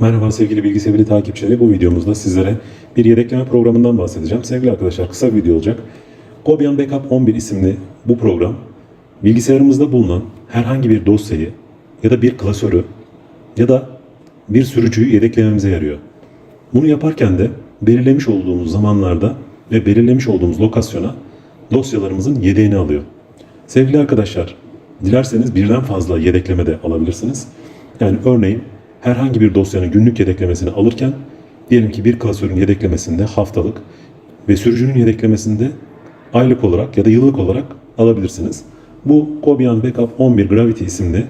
Merhaba sevgili bilgi sevgili takipçileri. Bu videomuzda sizlere bir yedekleme programından bahsedeceğim. Sevgili arkadaşlar kısa bir video olacak. Gobian Backup 11 isimli bu program bilgisayarımızda bulunan herhangi bir dosyayı ya da bir klasörü ya da bir sürücüyü yedeklememize yarıyor. Bunu yaparken de belirlemiş olduğumuz zamanlarda ve belirlemiş olduğumuz lokasyona dosyalarımızın yedeğini alıyor. Sevgili arkadaşlar, dilerseniz birden fazla yedekleme de alabilirsiniz. Yani örneğin herhangi bir dosyanın günlük yedeklemesini alırken diyelim ki bir klasörün yedeklemesinde haftalık ve sürücünün yedeklemesinde aylık olarak ya da yıllık olarak alabilirsiniz. Bu Gobian Backup 11 Gravity isimli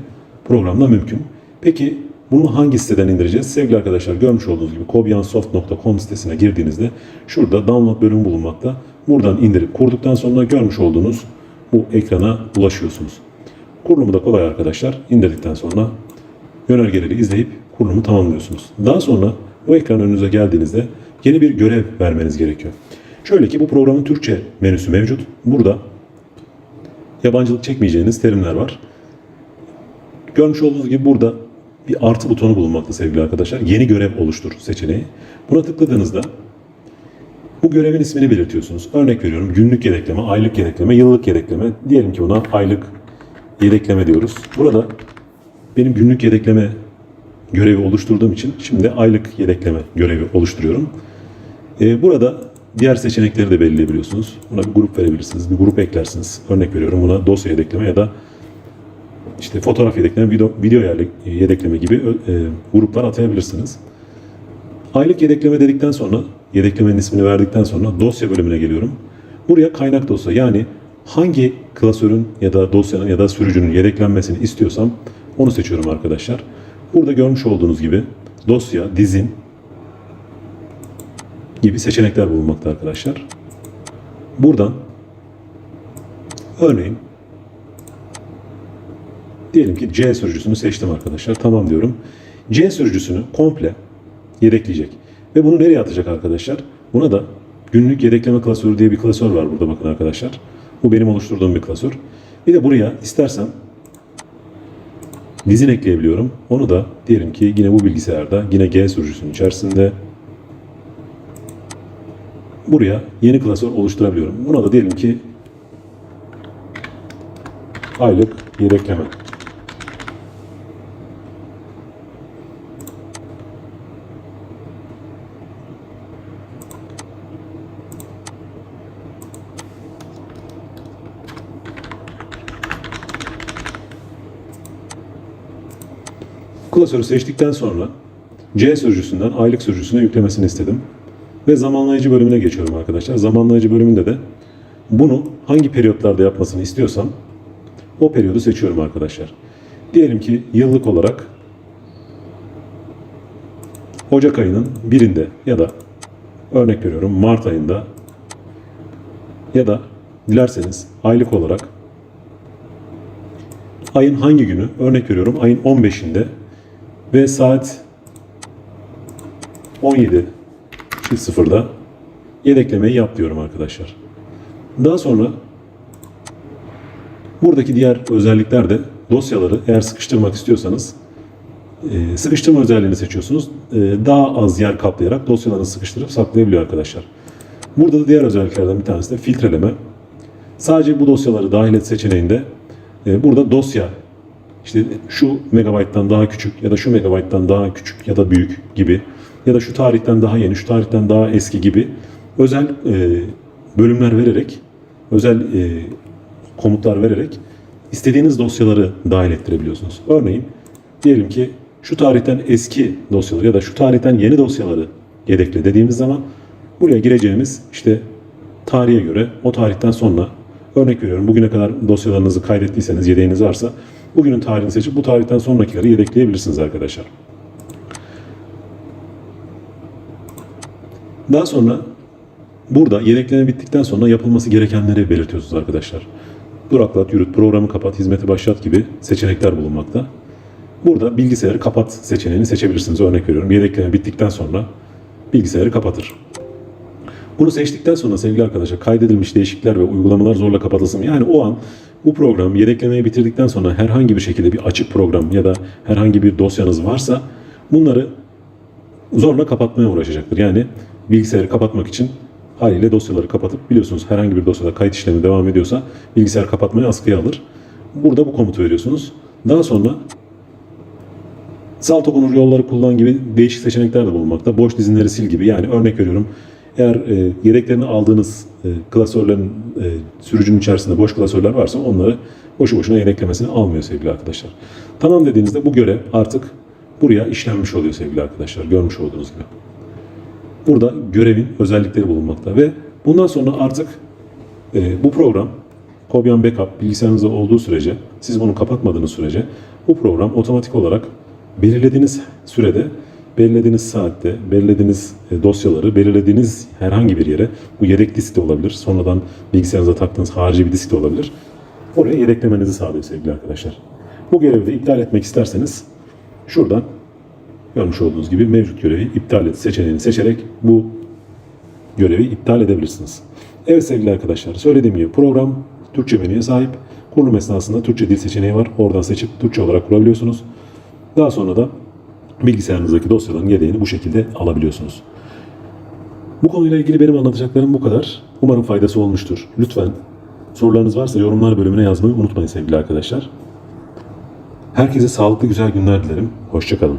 programda mümkün. Peki bunu hangi siteden indireceğiz? Sevgili arkadaşlar görmüş olduğunuz gibi kobiansoft.com sitesine girdiğinizde şurada download bölümü bulunmakta. Buradan indirip kurduktan sonra görmüş olduğunuz bu ekrana ulaşıyorsunuz. Kurulumu da kolay arkadaşlar. İndirdikten sonra yönergeleri izleyip kurulumu tamamlıyorsunuz. Daha sonra bu ekran önünüze geldiğinizde yeni bir görev vermeniz gerekiyor. Şöyle ki bu programın Türkçe menüsü mevcut. Burada yabancılık çekmeyeceğiniz terimler var. Görmüş olduğunuz gibi burada bir artı butonu bulunmakta sevgili arkadaşlar. Yeni görev oluştur seçeneği. Buna tıkladığınızda bu görevin ismini belirtiyorsunuz. Örnek veriyorum günlük yedekleme, aylık yedekleme, yıllık yedekleme. Diyelim ki buna aylık yedekleme diyoruz. Burada benim günlük yedekleme görevi oluşturduğum için şimdi aylık yedekleme görevi oluşturuyorum. Ee, burada diğer seçenekleri de belirleyebiliyorsunuz. Buna bir grup verebilirsiniz, bir grup eklersiniz. Örnek veriyorum buna dosya yedekleme ya da işte fotoğraf yedekleme, video, video yerle- yedekleme gibi e, gruplar atayabilirsiniz. Aylık yedekleme dedikten sonra, yedeklemenin ismini verdikten sonra dosya bölümüne geliyorum. Buraya kaynak dosya yani hangi klasörün ya da dosyanın ya da sürücünün yedeklenmesini istiyorsam onu seçiyorum arkadaşlar. Burada görmüş olduğunuz gibi dosya, dizin gibi seçenekler bulunmakta arkadaşlar. Buradan örneğin diyelim ki C sürücüsünü seçtim arkadaşlar. Tamam diyorum. C sürücüsünü komple yedekleyecek. Ve bunu nereye atacak arkadaşlar? Buna da günlük yedekleme klasörü diye bir klasör var burada bakın arkadaşlar. Bu benim oluşturduğum bir klasör. Bir de buraya istersem dizin ekleyebiliyorum. Onu da diyelim ki yine bu bilgisayarda yine G sürücüsünün içerisinde buraya yeni klasör oluşturabiliyorum. Buna da diyelim ki aylık yedekleme. Klasörü seçtikten sonra C sürücüsünden aylık sürücüsüne yüklemesini istedim. Ve zamanlayıcı bölümüne geçiyorum arkadaşlar. Zamanlayıcı bölümünde de bunu hangi periyotlarda yapmasını istiyorsam o periyodu seçiyorum arkadaşlar. Diyelim ki yıllık olarak Ocak ayının birinde ya da örnek veriyorum Mart ayında ya da dilerseniz aylık olarak ayın hangi günü örnek veriyorum ayın 15'inde ve saat 17.00'da yedeklemeyi yap diyorum arkadaşlar. Daha sonra buradaki diğer özellikler de dosyaları eğer sıkıştırmak istiyorsanız e, sıkıştırma özelliğini seçiyorsunuz. E, Daha az yer kaplayarak dosyalarınızı sıkıştırıp saklayabiliyor arkadaşlar. Burada da diğer özelliklerden bir tanesi de filtreleme. Sadece bu dosyaları dahil et seçeneğinde e, burada dosya işte şu megabayttan daha küçük ya da şu megabayttan daha küçük ya da büyük gibi ya da şu tarihten daha yeni, şu tarihten daha eski gibi özel e, bölümler vererek, özel e, komutlar vererek istediğiniz dosyaları dahil ettirebiliyorsunuz. Örneğin diyelim ki şu tarihten eski dosyaları ya da şu tarihten yeni dosyaları yedekle dediğimiz zaman buraya gireceğimiz işte tarihe göre o tarihten sonra örnek veriyorum bugüne kadar dosyalarınızı kaydettiyseniz yedeğiniz varsa bugünün tarihini seçip bu tarihten sonrakileri yedekleyebilirsiniz arkadaşlar. Daha sonra burada yedekleme bittikten sonra yapılması gerekenleri belirtiyorsunuz arkadaşlar. Duraklat, yürüt, programı kapat, hizmeti başlat gibi seçenekler bulunmakta. Burada bilgisayarı kapat seçeneğini seçebilirsiniz. Örnek veriyorum. Yedekleme bittikten sonra bilgisayarı kapatır. Bunu seçtikten sonra sevgili arkadaşlar kaydedilmiş değişiklikler ve uygulamalar zorla kapatılsın. Yani o an bu program yedeklemeyi bitirdikten sonra herhangi bir şekilde bir açık program ya da herhangi bir dosyanız varsa bunları zorla kapatmaya uğraşacaktır. Yani bilgisayarı kapatmak için haliyle dosyaları kapatıp biliyorsunuz herhangi bir dosyada kayıt işlemi devam ediyorsa bilgisayar kapatmayı askıya alır. Burada bu komutu veriyorsunuz. Daha sonra Salto konur yolları kullan gibi değişik seçenekler de bulunmakta. Boş dizinleri sil gibi. Yani örnek veriyorum. Eğer e, yedeklerini aldığınız e, klasörlerin e, sürücünün içerisinde boş klasörler varsa onları boşu boşuna yedeklemesini almıyor sevgili arkadaşlar. Tamam dediğinizde bu görev artık buraya işlenmiş oluyor sevgili arkadaşlar. Görmüş olduğunuz gibi. Burada görevin özellikleri bulunmakta ve bundan sonra artık e, bu program Kobyan Backup bilgisayarınızda olduğu sürece, siz bunu kapatmadığınız sürece bu program otomatik olarak belirlediğiniz sürede, belirlediğiniz saatte, belirlediğiniz e, dosyaları, belirlediğiniz herhangi bir yere, bu yedek disk de olabilir, sonradan bilgisayarınıza taktığınız harici bir disk de olabilir, oraya yedeklemenizi sağlıyor sevgili arkadaşlar. Bu görevi de iptal etmek isterseniz şuradan görmüş olduğunuz gibi mevcut görevi iptal et seçeneğini seçerek bu görevi iptal edebilirsiniz. Evet sevgili arkadaşlar söylediğim gibi program Türkçe menüye sahip. Kurulum esnasında Türkçe dil seçeneği var. Oradan seçip Türkçe olarak kurabiliyorsunuz. Daha sonra da bilgisayarınızdaki dosyaların yedeğini bu şekilde alabiliyorsunuz. Bu konuyla ilgili benim anlatacaklarım bu kadar. Umarım faydası olmuştur. Lütfen sorularınız varsa yorumlar bölümüne yazmayı unutmayın sevgili arkadaşlar. Herkese sağlıklı güzel günler dilerim. Hoşçakalın.